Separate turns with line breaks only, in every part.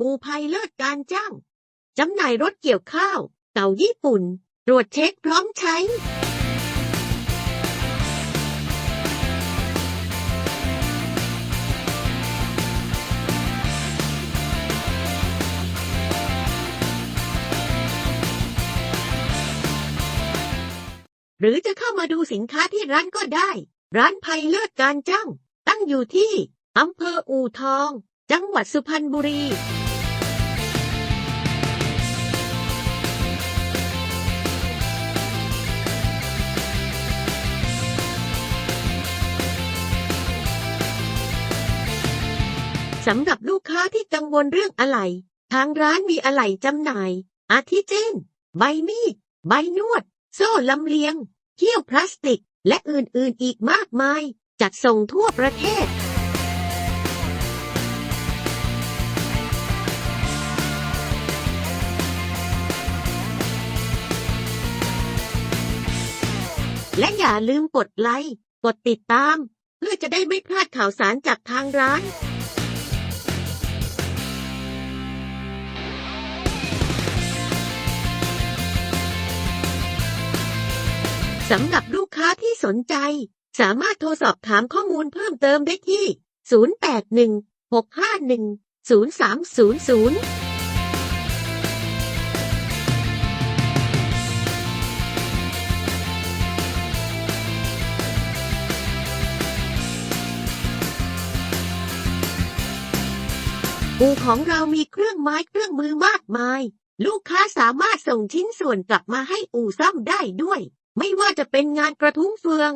อูภัยเลิศการจ้างจำหน่ายรถเกี่ยวข้าวเก่าญี่ปุ่น ตรวจเช็คพร้อมใช้หรือจะเข้ามาดูสินค้าที่ร้านก็ได้ ร้านภัยเลิศการจ้างตั้งอยู่ที่อำเภออู่ทอง จังหวัดสุพรรณบุรี สำหรับลูกค้าที่กังวลเรื่องอะไหล่ทางร้านมีอะไหล่จำหน่าย อาทิเช่น ใบมีด ใบนวด โซ่ลำเลียงเขี้ยวพลาสติก และอื่นๆอีกมากมาย จัดส่งทั่วประเทศ และอย่าลืมกดไลค์ กดติดตาม เพื่อจะได้ไม่พลาดข่าวสารจากทางร้าน สำหรับลูกค้าที่สนใจ สามารถโทรสอบถามข้อมูลเพิ่มเติมได้ที่ 081 651 0300อู่ของเรามีเครื่องไม้เครื่องมือมากมาย ลูกค้าสามารถส่งชิ้นส่วนกลับมาให้อู่ซ่อมได้ด้วย ไม่ว่าจะเป็นงานกระทุ้งเฟือง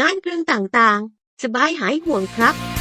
งานเครื่องต่างๆ สบายหายห่วงครับ